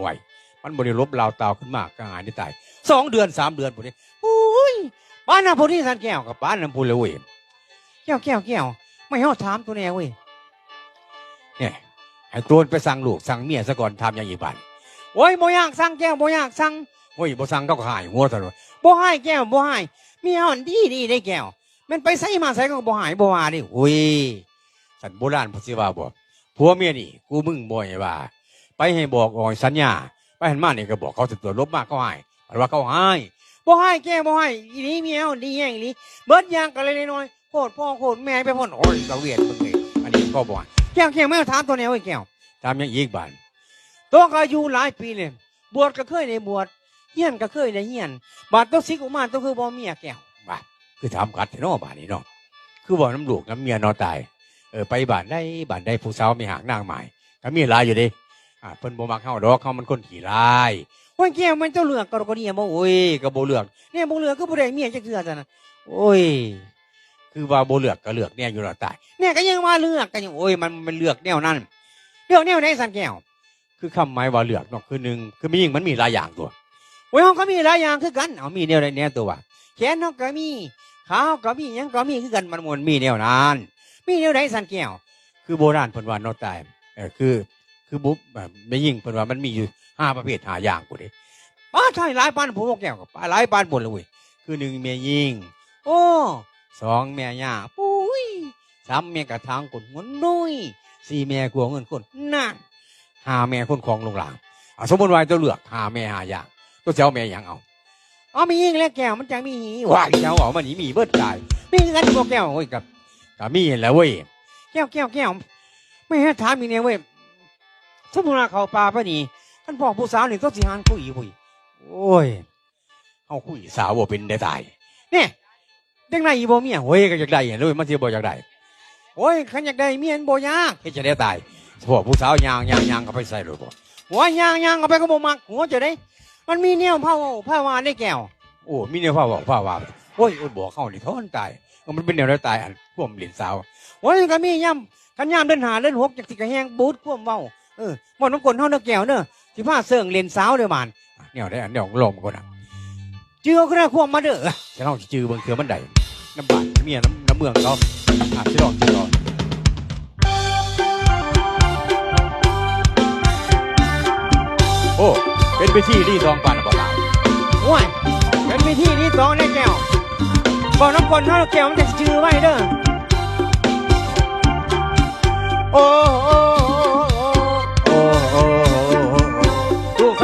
ไหวมันบริลบลาวตาวขึ้นมากกลางานที่ตายสองเดือนสามเดือนพวกนี้โอ้ยบ้านน้ำพุที่สันแก้วกับบ้านน้ำพุเลยเว้ยแก้วแก้วแก้วไม่ห้เขาถามตัวแน่เว้ยเนี่ยให้ตัวไปสั่งลูกสั่งเมียซะก่อนทำอย่างอีบ้านโอ้ยบ่อยากสั่งแก้วบ่อยากสั่งโอ้ยบ่สั่งก็หายหัวตลอดบ่ให้แก้วบ่ห้เมียอ่อนดีดีได้แก้วมันไปใส่มาใส่ก็บ่หายบ่ว่าดิโอ้ยสันโบราณเพนสิว่าบ่ผัวเมียนี่กูมึงบ่ให้ว่า ไปให้บอกอ่อยสัญญา ไปหันมาเนี่ยก็บอกเขาสิตัวลบมากเขาให้เพราะว่าเขาให้บ่ให้แก้บ่ให้อีนี้เมียเอาดีแห่งอีนี้เบิดยางกันเลยน้อยโคตรพ่อโคตรแม่ไปพ่นโอ้ยตะเวียนมึงนี่อันนี้ก็บ่ให้แก้วแก้วไม่ถามตัวแนวไอ้แก้วถามยังอีกบานตัวก็อายุหลายปีเลยบวชก็เคยได้บวชเฮียนก็เคยได้เฮียน บาดตัวสิกออกมาตัวคือบ่เมียแก้วบาดคือถามกัดที่นอบานนี่เนาะคือบ่น้ำลูกน้ำเมียนอตายเออไปบ้านได้บ้านได้ผู้สาวมีหางนางใหม่ก็มีหลายอยู่ดิ อ่าเพิ่นบ่มักเฮาดอกเฮามันคนขี้ร้ายโอ้ยแก้วมันเจ้าเลือกก็ก็เนี่ยบ่โอ้ยก็บ่เลือกเนี่ยบ่เลือกก็บ่ได้เมียจักเทื่อซั่นน่ะโอ้ย คือว่าบ่เลือกก็เลือกเนี่ยอยู่ล้วตายเนี่ยก็ยังว่าเลือกก็ยังโอ้ยมันมันเลือกแนวนั้นเลือกแนวไหนสันแก้วคือคำหมายว่าเลือกเนาะคือหนึ่งคือมียิ่งมันมีหลายอย่างตัวโอ้ยเฮาก็มีหลายอย่างคือกันเอามีแนวใดแนวตัวว่าแขนเฮาก็มีขาเฮาก็มีหยังก็มีคือกันมันมวนมีแนวนั้นมีแนวใดสันแก้วคือโบราณเพิ่นว่าเนาะตายเออคือ คือบุ๊บแบบไม่ยิ่งเพิ่นว่ามันมีอยู่ห้าประเภทหาอย่างกูเด้ป้าใช่หลายปานผมบอกแก้วกับป้าหลายปานบนเลยคือหนึ่งเมียยิงโอ้สองเมียหยาปุ้ยสามเมียกระทางคนงนน้อยสี่เมียกลัวเงินคนนั่นหาเมียคนของลงหลังอะสมมติว่าตัวเลือกหาเมียหาอย่างตัวเจ้าเมียอย่างเอาเอามียิงแล้วแก้วมันจังมีหีว้าเจ้าเอามันนี่มีเบิดตายมีกันพวกแก้วโอ้ยกับกับมีแหล้วเว้ยแก้วแก้วแก้วไม่ให้ถามอีกเนี่ยเว้ย สมมุติว่าเขาป่าไปนี่ท่านพ่อผู้สาวนี่ต้องสิหานคุยคุยโอ้ยเอาคุยสาวบ่เป็นได้ตายเนี่ยเด็กนายอีบ่เมียโอ้ยก็อยากได้เห็นเลยมันสิบ่อยากได้โอ้ยขันอยากได้เมียนบ่ยากเฮ็ดจะได้ตายพ่อผู้สาวยางยางยางก็ไปใส่เลยบ่หัวยางยางก็ไปก็บ่มักหัวจะได้ มันมีแนวผ้าเว้าผ้าวานได้แก้วโอ้มีแนวผ้าว้าผ้าวานโอ้ยโอ้ยบอกเขานี่เขาอันตายมันเป็นแนวได้ตายอันพ่วมเหรียญสาวโอ้ยก็มีย่ำกันย่ำเดินหาเดินหกจากสิกระแหงบูดพ่วมเว้า เออหมดน้ำกลนเท่าเนื้อแก้วเนอะสิผ้าเสื่องเลนสาวเด้อมันอะเนี่ยได้อันเดียวลมก่อนอะจื้อก็ได้ควมมาเด้อจะลองจื้อเบิ่งเถื่อมันได้น้ำบาดเมียน้ำน้ำเมืองเขาอะจะลองจื้อลองโอ้ เป็นพิธีรีซองปานบ่ตายโอ้ยเป็นพิธีรีซองได้แก้วบอกน้ำกลนเท่าเนื้อแก้วมันจะจื้อไว้เด้อโอ้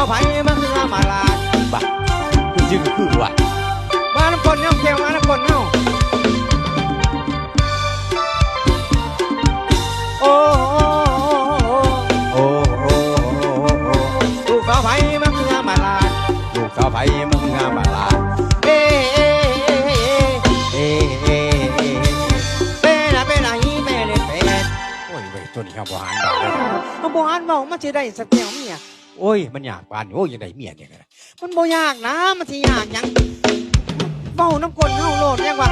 เขาไผ่มันคือมาลาบ้าคือจึงคือว่ามาน้ำคนน้ำแก้วมาน้ำคนเนาโอ้โอ้โอ้ลูกเขาไผ่มันคือมาลาลูกเขาไผ่มันคือมาลาเอ๊เอ๊เอ๊เอ๊เป๊ะนะเป๊ะนะฮีเป๊ะเลยเป๊ะโอ้ยเว้ยตัวนี้ครับวานดอกเลยเอาบ่อ่านเมามันสิได้สักแก้วเมีย โอ้ย มันอยากปานโอ้ยยังได้เมียเนี่ยนะมันบ่ยากนะ มันสิยากหยังเมาน้ำกลนเฮาโลดยังว่า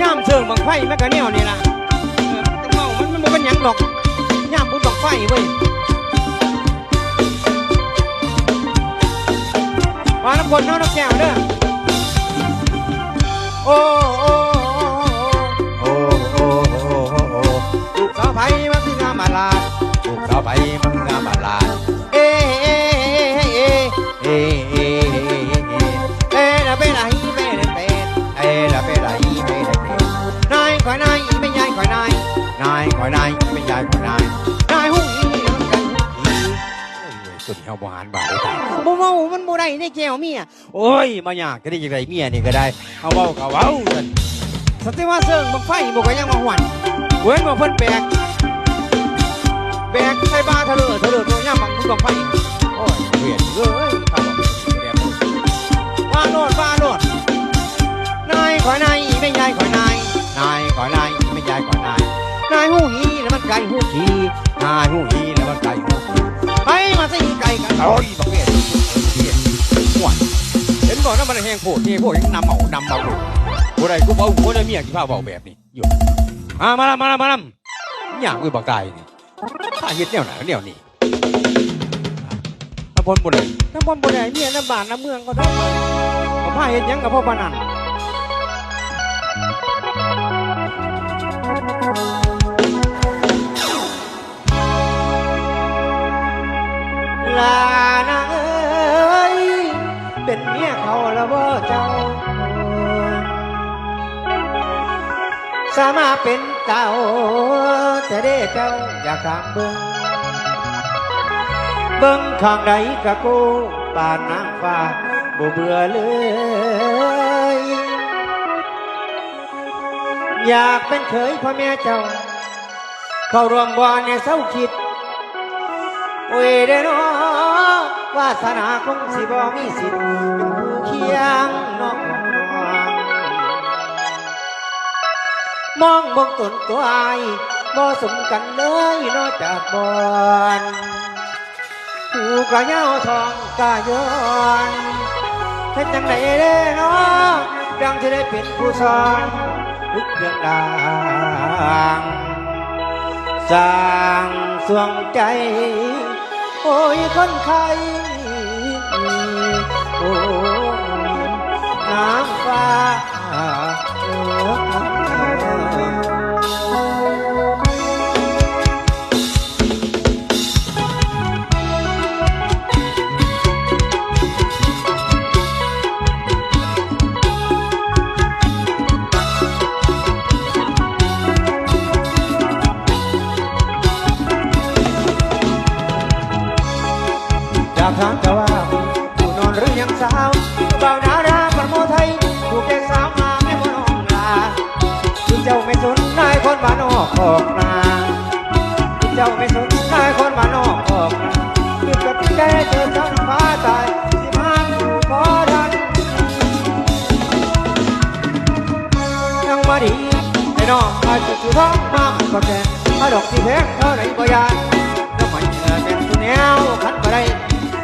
ย่ามเชิงบังไฟแม่กะแนวนี่ล่ะเออมันเมามันมันบ่เป็นหยังดอกย่ามบุญบังไฟเว้ยมาน้ำกลนเฮาน้ำแก้วเด้อโอ้โอ้โอ้โอ้โอ้โอ้โอ้สาวไผมันคืองามมาลาลูกสาวไปมึงงามบาลา เออเละเปละฮีเปละเป็ดเอ๊ลเละฮีเปละเป็ดนายคอยนายไม่ยายคอยนายนายคอยนายไม่ยายคอยนายนายหุ้งอีมันกันอีสุดเฮาบ่หารบาทได้บ่เว้ามันบ่ได้ได้แก้วเมียโอ้ยมายากก็ได้จังไดเมียนี่ก็ได้เฮาเว้าก็เว้าซั่นสติว่าเซิงบังไฟบ่ก็ยังมาหวนเว้นว่าเพิ่นแปลกแบกใส่บาทะเลทะเลตัวย่ำบังมึงบังไฟโอ้ยเวียนเอ้ยข้าวบอ ไก่หูขี้นายหูหีแล้วมันไก่หูขีไปมาสิไก่กันโอ้ยบักเวียนเวียนหวนเห็นบอกว่ามันแห้งโผล่ที่พวกยังนำเมานำเมาเลยผู้ใดกูบอกผู้ใดเมียกี่ผ้าเบาแบบนี้อยู่มามาละมาละมาละอย่ากกูบักตายนี่ข้าเฮ็ดแนวไหนแนวนี้ถ้าบพ้นบ่ได้น้ำพนบ่ได้เมียน้ำบานน้ำเมืองก็ได้ผมพาเห็นหยังกับพ่อปานันัน ลานางเอ้ยเป็นเมียเขาแล้วบ่เจ้า สามารถเป็นเจ้าจะได้เจ้าอยากถามเบิ่งเบิ่งข้างใดกะกูป่านนางฟ้าบ่เบื่อเลยอยากเป็นเคยพ่อแม่เจ้า เข้ารวมบ่อนในเศร้าคิด โอ้ยเด้อนาะวาสนาคงสิบ่มีสิทธิ์เป็นผู้เคียงน้องมองบงตนตัวไอายบ่สมกันเลยนอกจากบอนผู้กะเหย้าทองกะย้อนเฮ็ดจังไดเด้เนาะดังที่ได้เป็นผู้สอนลึกเรื่องดังสร้างสวงใจ โอ้ยคนไข้โอ้ยน้ำฟ้า ผู้นอนหรือยังสาวเบาดาราปรโมไทยถูกแกสาวมาไม่บ่นองลาที่เจ้าไม่สนนายคนบ้านนอกออกนาที่เจ้าไม่สนนายคนบ้านนอกออกนาที่จะติดใจเจอทั้งฟ้าตายสิมาอยู่ขอทันยังมาดีไอ้น้องอาจจะอยู่ท้องมาก็แก่ถ้าดอกที่แพงเท่าไหร่ก็ยาแล้วมันเออเป็นตัวแนวคันบ่ได้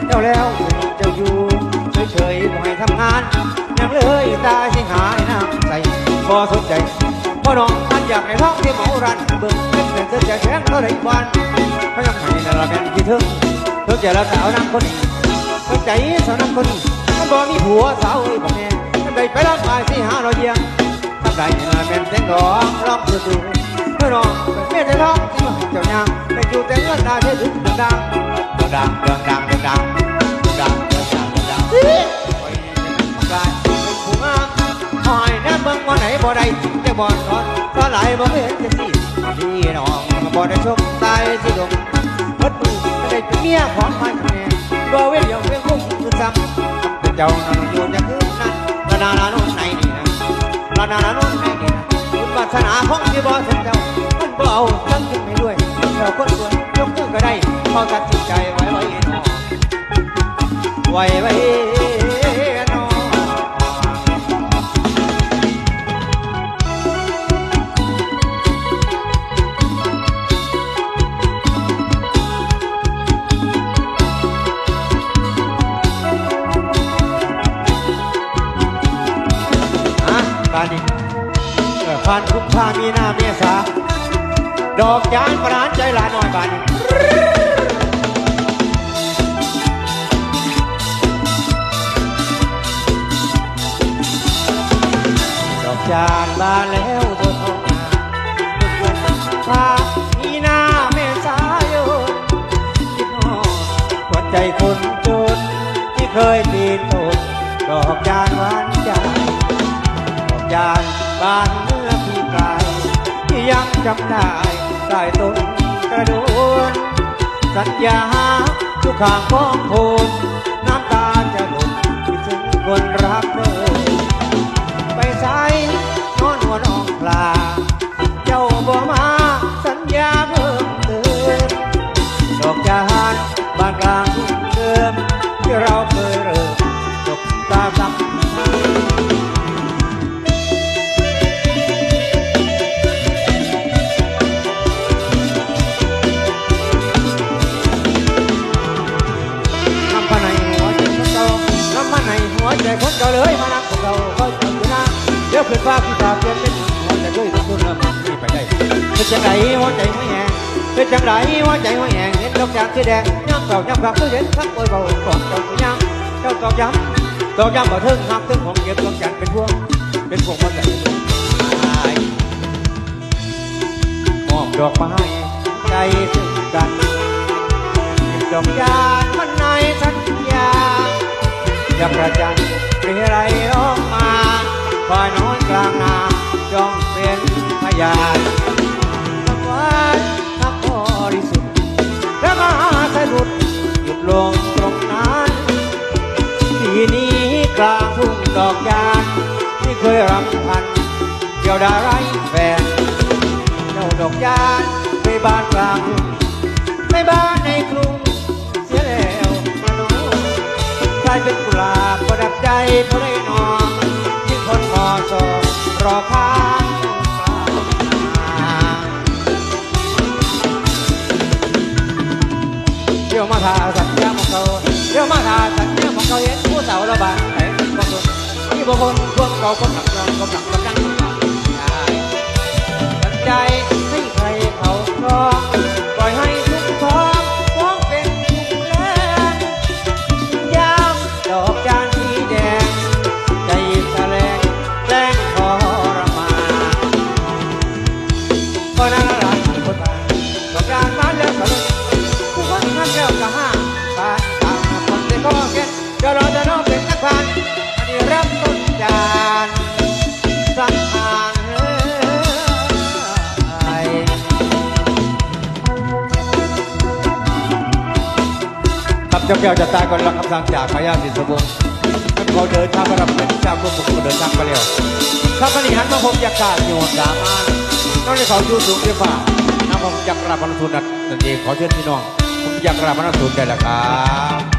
เจ้าแล้ว อยู่เฉยๆบ่ให้ทำงานยังเลยตาสิหายน้ำใสบ่สนใจพ่อน้องท่านอยากให้ท้องที่เหมารันเบิ่งเป็นเป็นเส้นจะแข็งเท่าไรบ้านเขายังให้นั่นละเป็นที่ถึงเพิ่งจะละสาวนางคนนี้เพิ่งใจสาวนางคนนี้มันบ่มีผัวสาวเอ้ยบ่แม่มันได้ไปรักอายสิหาเราเยี่ยงทำได้นั่นละเป็นเส้นดองร้องสุดๆเมื่อน้องเป็นเมียแต่ท้องที่มาให้เจ้ายางแต่อยู่แต่เงินดาเทถึงดังดังดังดังดังดังดัง บเบิ่งว่าไหนบ่ได้จะบ่อนอนก็ไหลบ่เห็นจะสิพี่น้องบ่ได้ชมตายสิดงเพิ่นมือได้เป็นเมียของมันแม่บ่เว้นอยังเพียงคุ้มคือซ้ำเป็นเจ้านอนอยู่จะคืนนั้นละนานาโน่นไหนนี่นะละนานาโน่นไหนนี่นะคุณวาสนาของที่บ่ถึงเจ้ามันบ่เอาทั้งกินไม่ด้วยเจ้าคนรวยยกมือก็ได้พอตัดสินใจไว้ไว้นอ ไว้ไว้นออะบานนี้เออผ่านกุมภามีหน้าเมษาดอกจานประหลารใจหลานน้อยบานด จานบานแล้วบนท้องนากุมภามีนาเมษายนคิดฮอดหัวใจคนจนที่เคยตีนตนดอกจานหวานใจดอกยานบานเมื่อพี่ไกลที่ยังจำได้ได้ต้นกระโดนสัญญาทุกข้างพ้องโพนน้ำตาจะหล่นคิดถึงคนรักเธอ เจ้าบ่มาสัญญาเพิ่มเติมดอกจานบานกลางทุ่งเดิมที่เราเคยเริ่มจบตาสักน้ำปลาในหัวใจคนเก่าน้ำมันในหัวใจคนเก่าเลยมานักคนเก่าเขาอยู่นะเดี๋ยวขึ้นฟ้าพี่ตาเปลี่ยนเป็น cái chân đẩy hoa chạy hoa nhàng cái chân đẩy hoa chạy hoa nhàng đến lúc chàng cứ đèn nhắm cầu nhắm vào, cứ đến khắp bôi bầu, còn chồng nhau trong cầu chấm cầu chấm bảo thương học thương hoàng nghiệp con chàng bên vuông bên vuông bên cạnh ai? Một đọt mai cây thương cành. Đồng gian hôm nay thân gia, gặp ra chẳng vì đây đó mà phải nói càng nào trong biến mà dài. งตรงนั้นทีนี้กลางทุ่งดอกยานที่เคยรำพันเดียวดาไรแฟนเจ้าดอกยานไปบ้านกลางทุ่งไปบ้านในกรุงเสียแล้วนะหนูกลายเป็นกุหลาบประดับใจเพราะได้นอนยิ่งคนมอสอรอข้างเดี๋ยวมาทาสัญ สัญญาของเขาเห็นผู้สาวระบางแต่บางคนที่บางคนพวก เจ้าแก้วจะตายก่อนรับคำสั่งจากพญาสิสมบูรณ์เขาเดินทางมารับเป็นเจ้าพวกผมก็เดินทางไปแล้วข้าพเจ้าหันมาพบยากาศโยนสามานน้องในเขาอยู่สูงเทียบว่าน้ำผมจักรราพนทุนนั่นเองขอเชิญพี่น้องผมจักรราพนทุนได้แล้วครับ